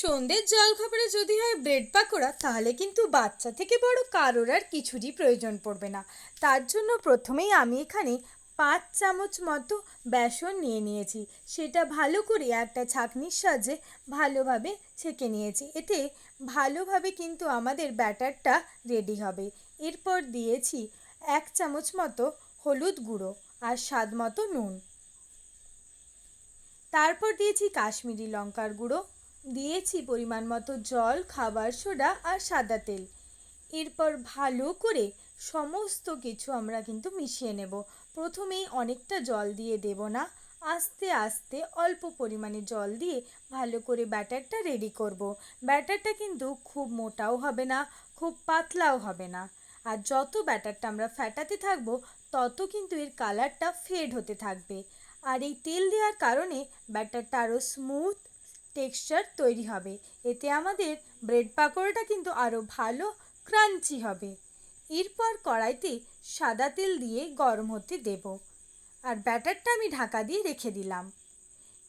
সন্ধ্যের জলখাবারে যদি হয় ব্রেড পাকোড়া, তাহলে কিন্তু বাচ্চা থেকে বড় কারোর আর কিছুরই প্রয়োজন পড়বে না। তার জন্য প্রথমেই আমি এখানে পাঁচ চামচ মতো বেসন নিয়ে নিয়েছি। সেটা ভালো করে একটা ছাঁকনির সাহায্যে ভালোভাবে ছেঁকে নিয়েছি। এতে ভালোভাবে কিন্তু আমাদের ব্যাটারটা রেডি হবে। এরপর দিয়েছি এক চামচ মতো হলুদ গুঁড়ো আর স্বাদ মতো নুন। তারপর দিয়েছি কাশ্মীরি লঙ্কার গুঁড়ো। দিয়েছি পরিমাণ মতো জল, খাবার, সোডা আর সাদা তেল। এরপর ভালো করে সমস্ত কিছু আমরা কিন্তু মিশিয়ে নেব। প্রথমেই অনেকটা জল দিয়ে দেব না। আস্তে আস্তে অল্প পরিমাণে জল দিয়ে ভালো করে ব্যাটারটা রেডি করব। ব্যাটারটা কিন্তু খুব মোটাও হবে না, খুব পাতলাও হবে না। আর যত ব্যাটারটা আমরা ফ্যাটাতে থাকব, তত কিন্তু এর কালারটা ফেড হতে থাকবে। আর এই তেল দেওয়ার কারণে ব্যাটারটা আরও স্মুথ টেক্সচার তৈরি হবে। এতে আমাদের ব্রেড পাকোড়াটা কিন্তু আরও ভালো ক্রাঞ্চি হবে। এরপর কড়াইতে সাদা তেল দিয়ে গরম হতে দেব। আর ব্যাটারটা আমি ঢাকা দিয়ে রেখে দিলাম।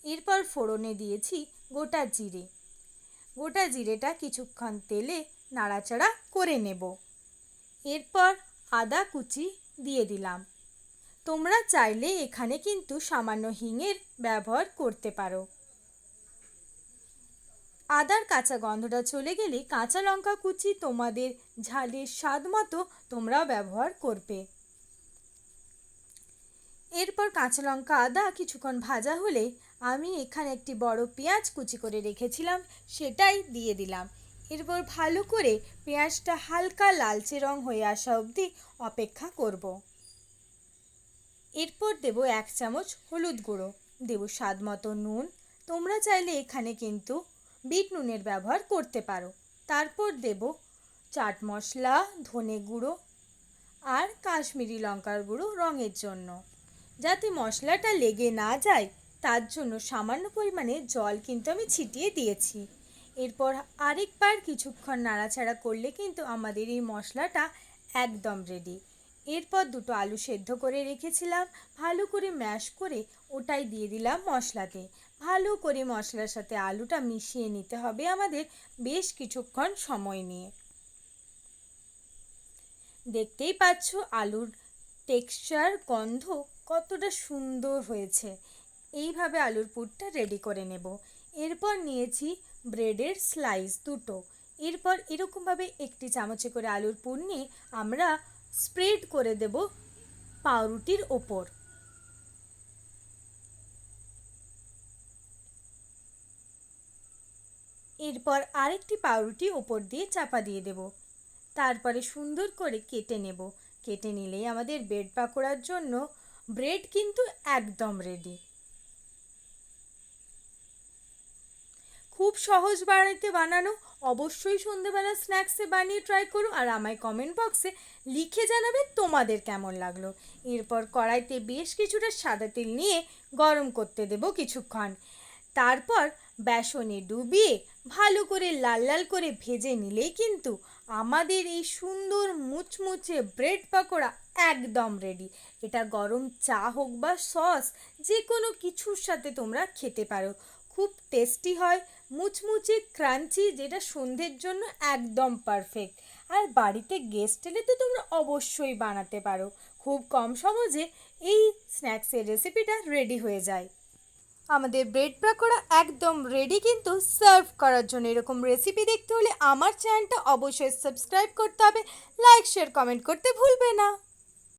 এরপর ফোড়নে দিয়েছি গোটা জিরে। গোটা জিরেটা কিছুক্ষণ তেলে নাড়াচাড়া করে নেব। এরপর আদা কুচি দিয়ে দিলাম। তোমরা চাইলে এখানে কিন্তু সামান্য হিঙের ব্যবহার করতে পারো। আদার কাঁচা গন্ধটা চলে গেলে কাঁচা লঙ্কা কুচি তোমাদের ঝালের স্বাদ মতো তোমরাও ব্যবহার করবে। এরপর কাঁচা লঙ্কা আদা কিছুক্ষণ ভাজা হলে আমি এখানে একটি বড় পেঁয়াজ কুচি করে রেখেছিলাম, সেটাই দিয়ে দিলাম। এরপর ভালো করে পেঁয়াজটা হালকা লালচে রং হয়ে আসা অবধি অপেক্ষা করব। এরপর দেব এক চামচ হলুদ গুঁড়ো। দেব স্বাদ মতো নুন। তোমরা চাইলে এখানে কিন্তু বিট নুনের ব্যবহার করতে পারো। তারপর দেব চাট মশলা, ধনে গুঁড়ো আর কাশ্মীরি লঙ্কার গুঁড়ো রঙের জন্য। যাতে মশলাটা লেগে না যায়, তার জন্য সামান্য পরিমাণে জল কিন্তু আমি ছিটিয়ে দিয়েছি। এরপর আরেকবার কিছুক্ষণ নাড়াচাড়া করলে কিন্তু আমাদের এই মশলাটা একদম রেডি এরপর দুটো আলু সেদ্ধ করে রেখেছিলাম, ভালো করে ম্যাশ করে ওটাই দিয়ে দিলাম মশলাতে। ভালো করে মশলার সাথে আলুটা মিশিয়ে নিতে হবে আমাদের বেশ কিছুক্ষণ সময় নিয়ে। দেখতেই পাচ্ছ আলুর টেক্সচার, গন্ধ কতটা সুন্দর হয়েছে। এইভাবে আলুর পুরটা রেডি করে নেব। এরপর নিয়েছি ব্রেডের স্লাইস দুটো। এরপর এরকমভাবে একটি চামচে করে আলুর পুর নিয়ে আমরা স্প্রেড করে দেব পাউরুটির ওপর। এরপর আরেকটি পাউরুটি ওপর দিয়ে চাপা দিয়ে দেব। তারপরে সুন্দর করে কেটে নেব। কেটে নিলেই আমাদের ব্রেড পাকোড়ার জন্য ব্রেড কিন্তু একদম রেডি খুব সহজ বাড়িতে বানানো, অবশ্যই সন্ধেবেলা স্ন্যাক্সে বানিয়ে ট্রাই করো আর আমায় কমেন্ট বক্সে লিখে জানাবে তোমাদের কেমন লাগল। এরপর কড়াইতে বেশ কিছুটা সাদা তেল নিয়ে গরম করতে দেব কিছুক্ষণ। তারপর বেসনে ডুবিয়ে ভালো করে লাল লাল করে ভেজে নিলেই কিন্তু আমাদের এই সুন্দর মুচমুচে ব্রেড পাকোড়া একদম রেডি এটা গরম চা হোক বা সস যে কোনো কিছুর সাথে তোমরা খেতে পারো। খুব টেস্টি হয় মুচমুচে, ক্রাঞ্চি, যেটা সন্ধ্যের জন্য একদম পারফেক্ট আর বাড়িতে গেস্ট এলে তো তোমরা অবশ্যই বানাতে পারো। খুব কম সহজে এই স্ন্যাক্সের রেসিপিটা রেডি হয়ে যায়। আমাদের ব্রেড পাকোড়া একদম রেডি কিন্তু সার্ভ করার জন্য। এরকম রেসিপি দেখতে হলে আমার চ্যানেলটা অবশ্যই সাবস্ক্রাইব করতে হবে। লাইক শেয়ার কমেন্ট করতে ভুলবে না।